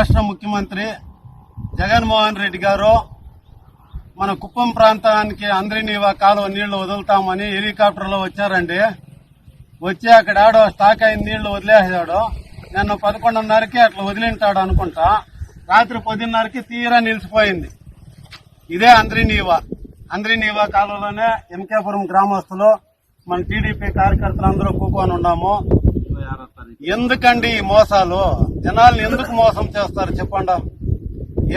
రాష్ట్ర ముఖ్యమంత్రి జగన్మోహన్ రెడ్డి గారు మన కుప్పం ప్రాంతానికి అందరినీ కాలువ నీళ్ళు వదులుతామని హెలికాప్టర్లో వచ్చారండి. వచ్చి అక్కడ ఆడో స్టాక్ అయిన నీళ్ళు వదిలేసాడు నన్ను పదకొండున్నరకి అట్లా వదిలింటాడు అనుకుంటా. రాత్రి పదిన్నరకి తీరా నిలిచిపోయింది. ఇదే అంద్రినీవ అంద్రినీవ కాలువలోనే ఎంకేపురం గ్రామస్తులు మన టీడీపీ కార్యకర్తలు అందరూ కూకొని ఉన్నాము. ఎందుకండి ఈ మోసాలు? జనాల్ని ఎందుకు మోసం చేస్తారు చెప్పండి.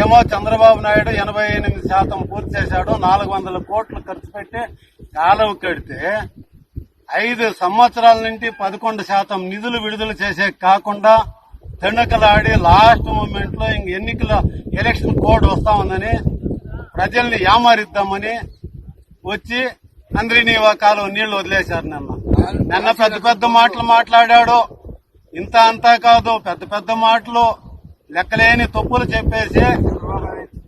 ఏమో చంద్రబాబు నాయుడు ఎనభై ఎనిమిది శాతం పూర్తి చేశాడు నాలుగు వందల కోట్లు ఖర్చు పెట్టి కాలువ కడితే ఐదు సంవత్సరాల నుండి పదకొండు శాతం నిధులు విడుదల చేసే కాకుండా తెండకలాడి లాస్ట్ మూమెంట్లో ఇంక ఎన్నికల ఎలక్షన్ కోడ్ వస్తా ఉందని ప్రజల్ని యామారిద్దామని వచ్చి అందరినీ కాలువ నీళ్ళు వదిలేశారు నిన్న. నిన్న పెద్ద పెద్ద మాటలు మాట్లాడాడు. ఇంత అంతా కాదు పెద్ద పెద్ద మాటలు లెక్కలేని తప్పులు చెప్పేసి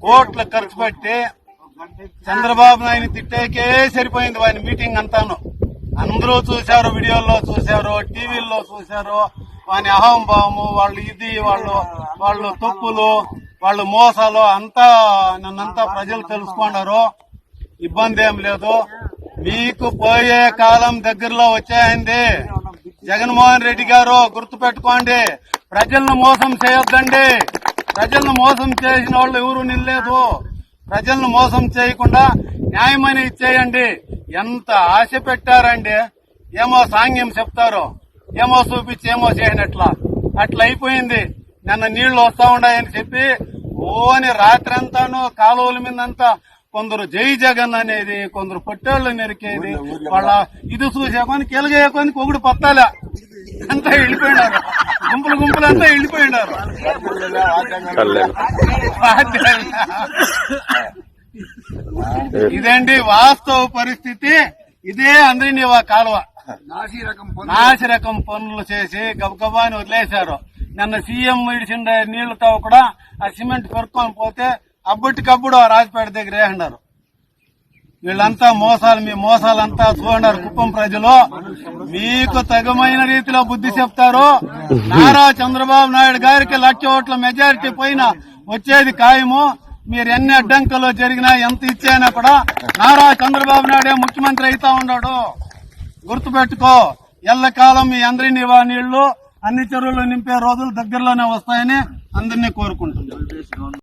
కోట్లు ఖర్చు పెట్టి చంద్రబాబు నాయుడు తిట్టేకే సరిపోయింది వాని మీటింగ్ అంతాను. అందరూ చూశారు వీడియోల్లో చూశారు టీవీల్లో చూశారు. వాని అహంభావము వాళ్ళు ఇది వాళ్ళు వాళ్ళు తప్పులు వాళ్ళు మోసాలు అంతా నన్నంతా ప్రజలు తెలుసుకున్నారు. ఇబ్బంది ఏం లేదు. మీకు పోయే కాలం దగ్గరలో వచ్చాయండి. జగన్మోహన్ రెడ్డి గారు గుర్తు పెట్టుకోండి ప్రజలను మోసం చేయొద్దండి. ప్రజలను మోసం చేసిన వాళ్ళు ఎవరు నిల్లేదు. ప్రజలను మోసం చేయకుండా న్యాయమైన ఇచ్చేయండి. ఎంత ఆశ పెట్టారండి. ఏమో సాంగ్యం చెప్తారు ఏమో చూపించి ఏమో చేయనట్లా అట్లా అయిపోయింది. నిన్న నీళ్ళు వస్తా ఉన్నాయని చెప్పి ఓని రాత్రంతాను కాలువల మీదంతా కొందరు జై జగన్ అనేది కొందరు పొట్టేళ్ళు నెరికేది వాళ్ళ ఇది చూసేకొని కెలగేయకొని ఒకడు పత్తాలే. అంతా వెళ్ళిపోయినారు. గుంపులు గుంపులు అంతా వెళ్ళిపోయినారు. ఇదండి వాస్తవ పరిస్థితి. ఇదే అందరినీ కాలువ. నాసి రకం పనులు చేసి గబగబాని వదిలేశారు. నిన్న సీఎం విడిచిన నీళ్ళతో కూడా ఆ సిమెంట్ కొరుక్కొని పోతే అప్పటికప్పుడు ఆ రాజపేట దగ్గరే అన్నారు. వీళ్ళంతా మోసాలు మీ మోసాలంతా చూడన్నారు కుప్పం ప్రజలు. మీకు తగమైన రీతిలో బుద్ధి చెప్తారు. నారా చంద్రబాబు నాయుడు గారికి లక్ష ఓట్ల మెజారిటీ పైన వచ్చేది ఖాయము. మీరు ఎన్ని అడ్డంకులు జరిగినా ఎంత ఇచ్చైనా కూడా నారా చంద్రబాబు నాయుడే ముఖ్యమంత్రి అయితా ఉన్నాడు. గుర్తుపెట్టుకో ఎల్లకాలం మీ అందరి నీళ్ళు అన్ని చెరువులు నింపే రోజులు దగ్గరలోనే వస్తాయని అందరినీ కోరుకుంటున్నాను